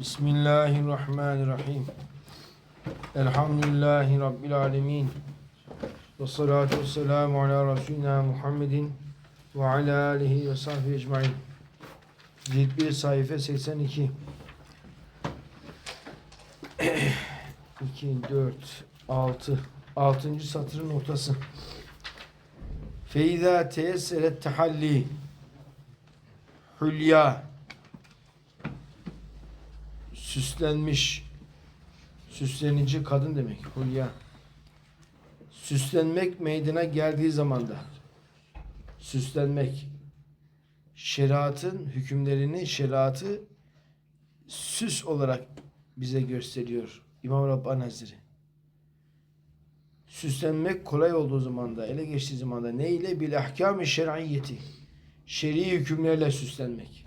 Bismillahirrahmanirrahim. Elhamdülillahi Rabbil alemin. Ve salatu ve selamu ala Resulina Muhammedin ve ala alihi ve sahbihi ecmain. Cilt 1 sayfa 82. 2, 4, 6. 6. satırın ortası. Feiza teyesseret tehalli hülya süslenmiş süslenici kadın demek hülya süslenmek meydana geldiği zamanda süslenmek şeriatın hükümlerini şeriatı süs olarak bize gösteriyor İmam Rabbani Hazretleri. Süslenmek kolay olduğu zamanda, ele geçtiği zamanda ne ile? Bil ahkam-ı şer'iyyeti. Şer'i hükümlerle süslenmek.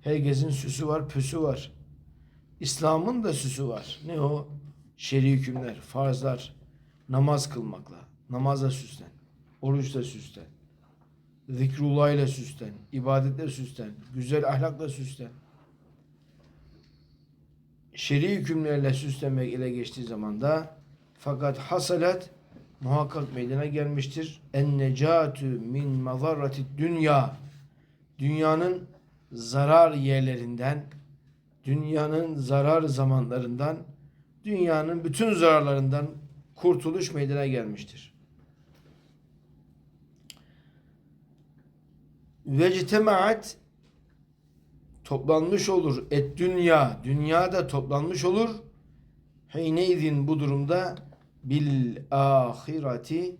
Herkesin süsü var, püsü var. İslam'ın da süsü var. Ne o? Şer'i hükümler, farzlar, namaz kılmakla. Namazla süslen. Oruçla süslen. Zikrullah ile süslen. ibadetle süslen. Güzel ahlakla süslen. Şer'i hükümlerle süslenmek ile geçtiği zaman da fakat hasalet muhakkak meydana gelmiştir. En necatü min mazarrati dünya. Dünyanın zarar yerlerinden, dünyanın zarar zamanlarından, dünyanın bütün zararlarından kurtuluş meydana gelmiştir. Vectemaat toplanmış olur. Et dünya, dünya da toplanmış olur. Hineydin bu durumda bil ahireti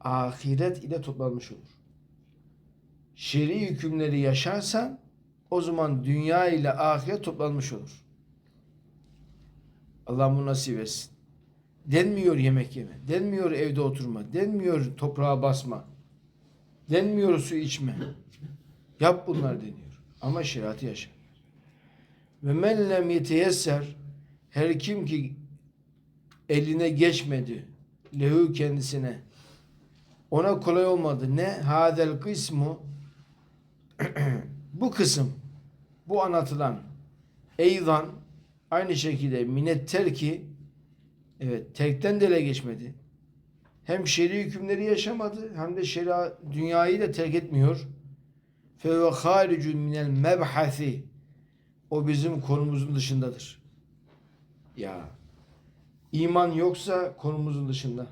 ahiret ile toplanmış olur. Şer'i hükümleri yaşarsan o zaman dünya ile ahiret toplanmış olur. Allah bunu nasip etsin. Denmiyor yemek yeme, denmiyor evde oturma, denmiyor toprağa basma, denmiyor su içme. Yap bunlar deniyor. Ama şeriatı yaşa. Ve men lem yeteyesser her kim ki eline geçmedi lehu kendisine ona kolay olmadı. Ne? Hadel kısmı bu kısım bu anlatılan eydan aynı şekilde minnet terki evet terkten de ele geçmedi. Hem şer'i hükümleri yaşamadı hem de şeria dünyayı da terk etmiyor. Fe ve minel mebhasi o bizim konumuzun dışındadır. Ya iman yoksa konumuzun dışında.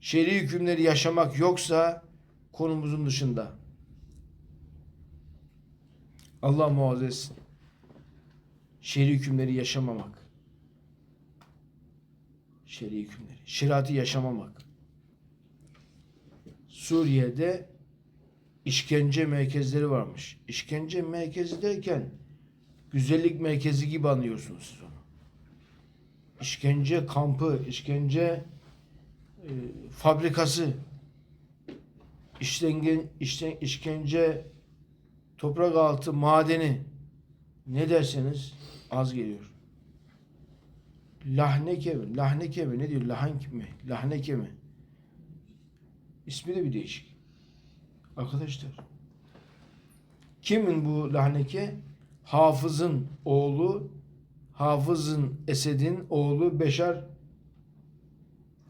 Şer'i hükümleri yaşamak yoksa konumuzun dışında. Allah muhafaza etsin. Şer'i hükümleri yaşamamak. Şer'i hükümleri. Şeriatı yaşamamak. Suriye'de işkence merkezleri varmış. İşkence merkezi derken güzellik merkezi gibi anlıyorsunuz siz onu. İşkence kampı, işkence e, fabrikası, işlenge, işten, işkence toprak altı madeni ne derseniz az geliyor. Lahneke mi? Lahneke mi? Ne diyor? Lahank mi? Lahneke mi? İsmi de bir değişik. Arkadaşlar. Kimin bu lahneke? Hafız'ın oğlu Hafız'ın Esed'in oğlu Beşar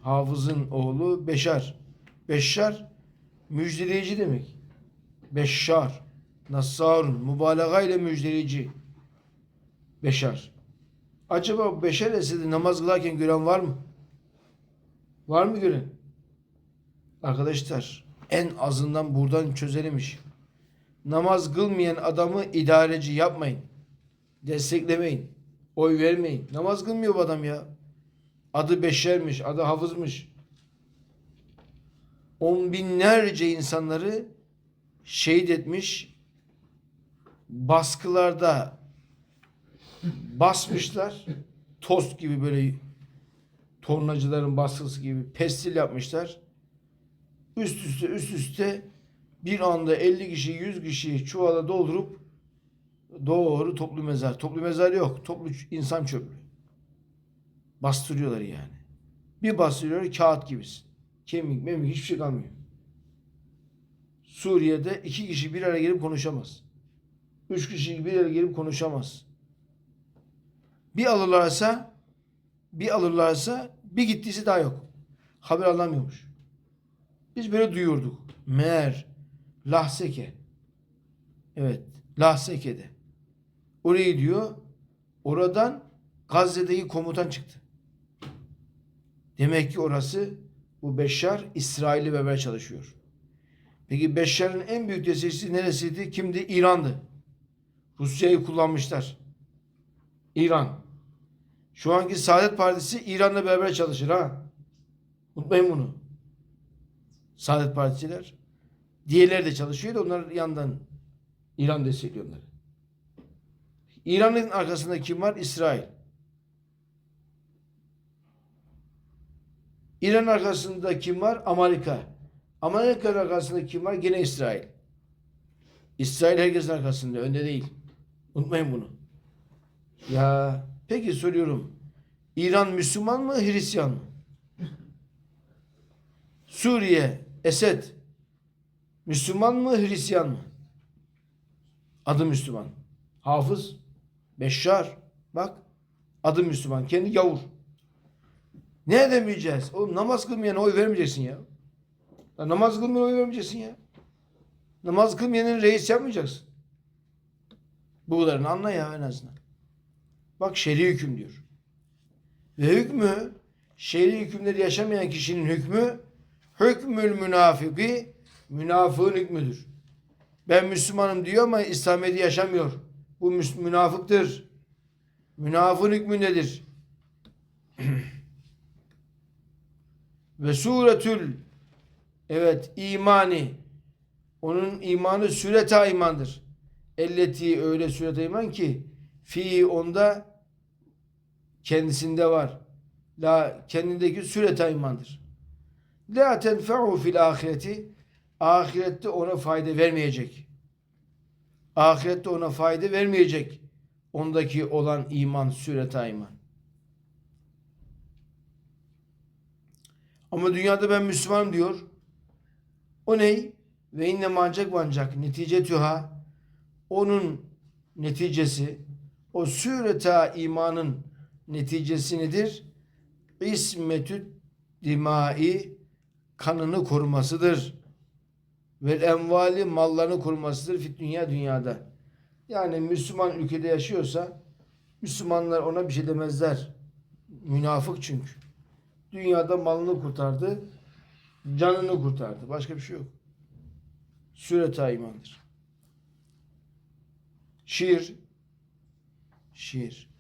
Hafız'ın oğlu Beşar. Beşar müjdeleyici demek. Beşşar. Nassarun. Mübalağa ile müjdeleyici. Beşar. Acaba bu Beşar Esed'i namaz kılarken gören var mı? Var mı gören? Arkadaşlar en azından buradan çözelim işi. Namaz kılmayan adamı idareci yapmayın. Desteklemeyin. Oy vermeyin. Namaz kılmıyor bu adam ya. Adı Beşer'miş, adı Hafız'mış. On binlerce insanları şehit etmiş. Baskılarda basmışlar. Tost gibi böyle tornacıların baskısı gibi pestil yapmışlar. Üst üste üst üste bir anda 50 kişi 100 kişi çuvala doldurup doğru toplu mezar. Toplu mezar yok. Toplu insan çöplüğü. Bastırıyorlar yani. Bir bastırıyor kağıt gibisin. Kemik memik hiçbir şey kalmıyor. Suriye'de iki kişi bir araya gelip konuşamaz. Üç kişi bir araya gelip konuşamaz. Bir alırlarsa bir alırlarsa bir gittiyse daha yok. Haber alamıyormuş. Biz böyle duyurduk. Meğer Lahseke. Evet. Lahseke'de. Orayı diyor. Oradan Gazze'deki komutan çıktı. Demek ki orası bu Beşşar İsrail'le beraber çalışıyor. Peki Beşşar'ın en büyük destekçisi neresiydi? Kimdi? İran'dı. Rusya'yı kullanmışlar. İran. Şu anki Saadet Partisi İran'la beraber çalışır ha. Unutmayın bunu. Saadet Partisiler. Diğerleri de çalışıyor da onlar yandan İran destekliyor. İran'ın arkasında kim var? İsrail. İran arkasında kim var? Amerika. Amerika'nın arkasında kim var? Gene İsrail. İsrail herkesin arkasında, önde değil. Unutmayın bunu. Ya peki soruyorum. İran Müslüman mı, Hristiyan mı? Suriye, Esed Müslüman mı, Hristiyan mı? Adı Müslüman. Hafız, Beşşar. Bak, adı Müslüman. Kendi gavur. Ne edemeyeceğiz? Oğlum namaz kılmayana oy vermeyeceksin ya. ya namaz kılmayana oy vermeyeceksin ya. Namaz kılmayanın reis yapmayacaksın. Bu kadarını anla ya en azından. Bak şer'i hüküm diyor. Ve hükmü şer'i hükümleri yaşamayan kişinin hükmü hükmül münafiki münafığın hükmüdür. Ben Müslümanım diyor ama İslamiyet'i yaşamıyor. Bu münafıktır. Münafığın hükmü nedir? Ve suretül evet imani onun imanı süreta imandır. Elleti öyle süreta iman ki fi onda kendisinde var. La kendindeki süreta imandır. La tenfe'u fil ahireti ahirette ona fayda vermeyecek. Ahirette ona fayda vermeyecek. Ondaki olan iman, süreta iman. Ama dünyada ben Müslümanım diyor. O ney? Ve inne ancak ve ancak netice tüha onun neticesi o süreta imanın neticesi nedir? İsmetü dimai kanını korumasıdır. Ve envali mallarını korumasıdır fit dünya dünyada. Yani Müslüman ülkede yaşıyorsa Müslümanlar ona bir şey demezler. Münafık çünkü. Dünyada malını kurtardı, canını kurtardı. Başka bir şey yok. Süreta imandır. Şiir. Şiir.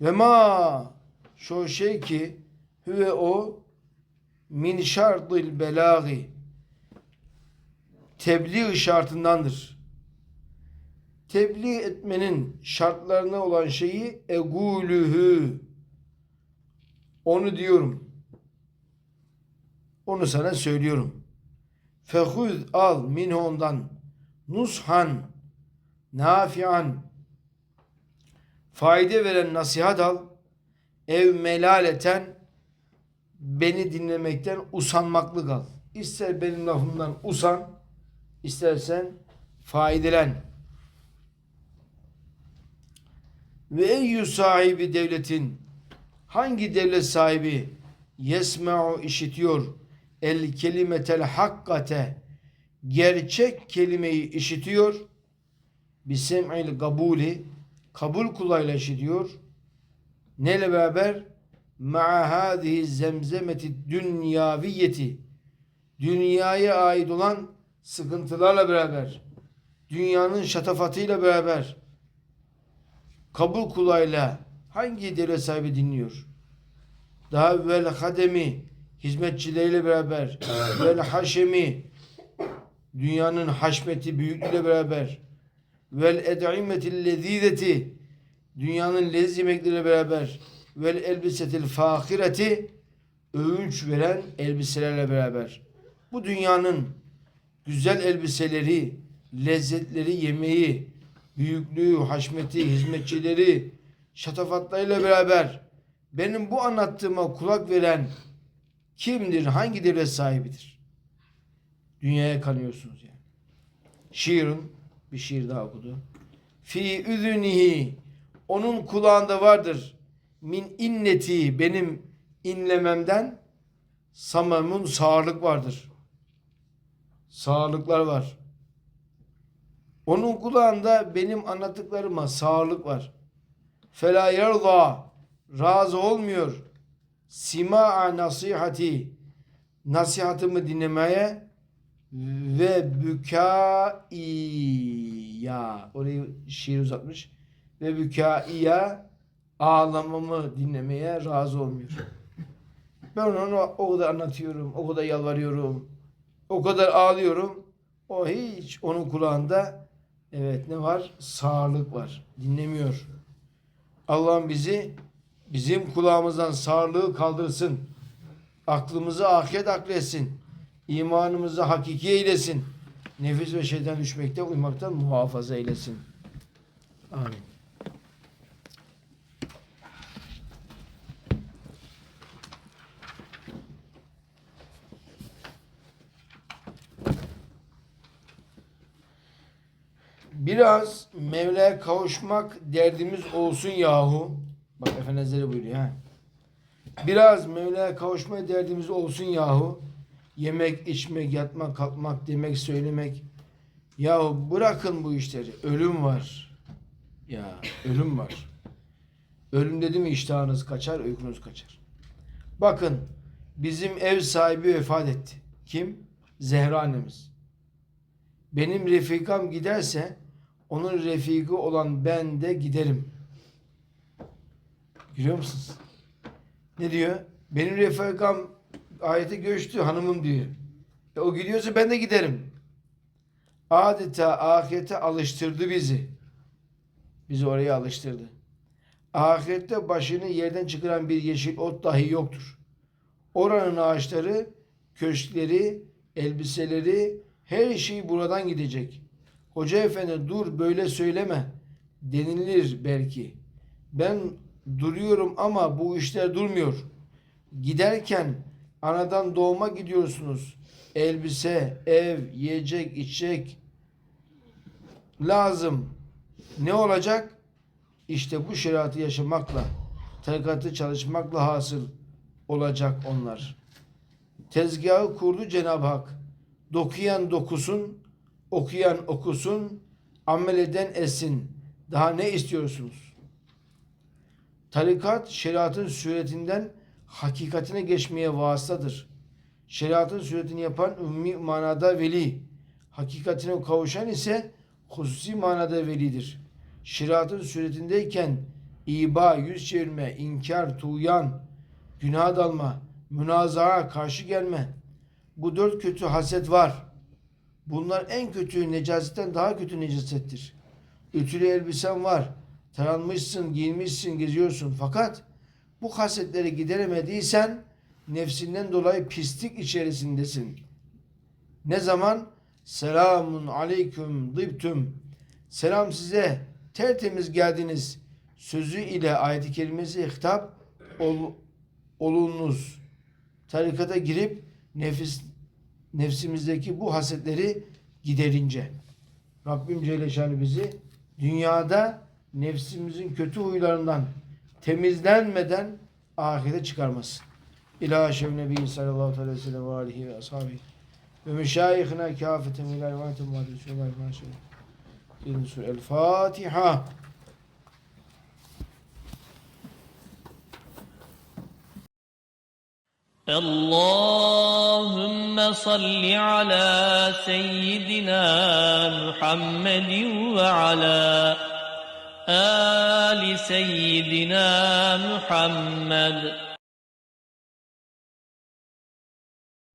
Ve ma şu şey ki hüve o min şartıl belagi tebliğ şartındandır. Tebliğ etmenin şartlarına olan şeyi egulühü onu diyorum. Onu sana söylüyorum. Fehuz al minhu ondan nushan nafian fayda veren nasihat al ev melaleten beni dinlemekten usanmaklı kal. İster benim lafımdan usan, istersen faydelen. Ve eyyü sahibi devletin hangi devlet sahibi yesma'u işitiyor el kelimetel hakkate gerçek kelimeyi işitiyor bisem'il kabuli kabul kulağıyla işitiyor neyle beraber? Ma'a hadihi zemzemeti dünyaviyeti. Dünyaya ait olan sıkıntılarla beraber dünyanın şatafatıyla beraber kabul kulağıyla hangi devlet sahibi dinliyor? Daha evvel hademi hizmetçileriyle beraber vel haşemi dünyanın haşmeti büyüklüğüyle beraber vel ed'imeti lezizeti dünyanın leziz yemekleriyle beraber vel elbisetil fakireti övünç veren elbiselerle beraber bu dünyanın güzel elbiseleri, lezzetleri, yemeği, büyüklüğü, haşmeti, hizmetçileri, şatafatlarıyla beraber benim bu anlattığıma kulak veren kimdir, hangi devlet sahibidir? Dünyaya kanıyorsunuz yani. Şiirun, bir şiir daha okudu. Fi üzünihi, Onun kulağında vardır. Min inneti benim inlememden samamun sağırlık vardır. Sağırlıklar var. Onun kulağında benim anlattıklarıma sağırlık var. Fela yerda razı olmuyor. Sima'a nasihati nasihatımı dinlemeye ve bükaiya orayı şiir uzatmış ve bükaiya ağlamamı dinlemeye razı olmuyor. Ben onu o kadar anlatıyorum, o kadar yalvarıyorum, o kadar ağlıyorum. O hiç onun kulağında evet ne var? Sağırlık var. Dinlemiyor. Allah'ım bizi bizim kulağımızdan sağırlığı kaldırsın. Aklımızı ahiret akletsin. İmanımızı hakiki eylesin. Nefis ve şeytan düşmekte uymaktan muhafaza eylesin. Amin. Biraz Mevla'ya kavuşmak derdimiz olsun yahu. Bak Efendimizleri buyuruyor ha. Biraz Mevla'ya kavuşma derdimiz olsun yahu. Yemek, içmek, yatmak, kalkmak, demek, söylemek. Yahu bırakın bu işleri. Ölüm var. Ya ölüm var. Ölüm dedi mi iştahınız kaçar, uykunuz kaçar. Bakın bizim ev sahibi vefat etti. Kim? Zehra annemiz. Benim refikam giderse onun refiki olan ben de giderim. Görüyor musunuz? Ne diyor? Benim refikam ayete göçtü hanımım diyor. E, o gidiyorsa ben de giderim. Adeta ahirete alıştırdı bizi. Bizi oraya alıştırdı. Ahirette başını yerden çıkaran bir yeşil ot dahi yoktur. Oranın ağaçları, köşkleri, elbiseleri, her şey buradan gidecek. Hoca efendi dur böyle söyleme denilir belki. Ben duruyorum ama bu işler durmuyor. Giderken anadan doğma gidiyorsunuz. Elbise, ev, yiyecek, içecek lazım. Ne olacak? İşte bu şeriatı yaşamakla, tarikatı çalışmakla hasıl olacak onlar. Tezgahı kurdu Cenab-ı Hak. Dokuyan dokusun, okuyan okusun, amel eden etsin. Daha ne istiyorsunuz? Tarikat şeriatın suretinden hakikatine geçmeye vasıtadır. Şeriatın suretini yapan ümmi manada veli, hakikatine kavuşan ise hususi manada velidir. Şeriatın suretindeyken iba, yüz çevirme, inkar, tuğyan, günah dalma, münazara, karşı gelme. Bu dört kötü haset var. Bunlar en kötü necasetten daha kötü necasettir. Ütülü elbisen var. Taranmışsın, giyinmişsin, geziyorsun. Fakat bu hasetleri gideremediysen nefsinden dolayı pislik içerisindesin. Ne zaman? Selamun aleyküm dıbtüm. Selam size tertemiz geldiniz. Sözü ile ayet-i kerimesi hitap ol, olunuz. Tarikata girip nefis nefsimizdeki bu hasetleri giderince. Rabbim Celle bizi dünyada nefsimizin kötü huylarından temizlenmeden ahirete çıkarmasın. İlâ şev nebi sallallahu aleyhi ve sellem ve alihi ve ashabihi ve meşayihina kâfeten ilâ evanetim ve adresullâhi ve maşallah. El Fatiha. اللهم صل على سيدنا محمد وعلى آل سيدنا محمد.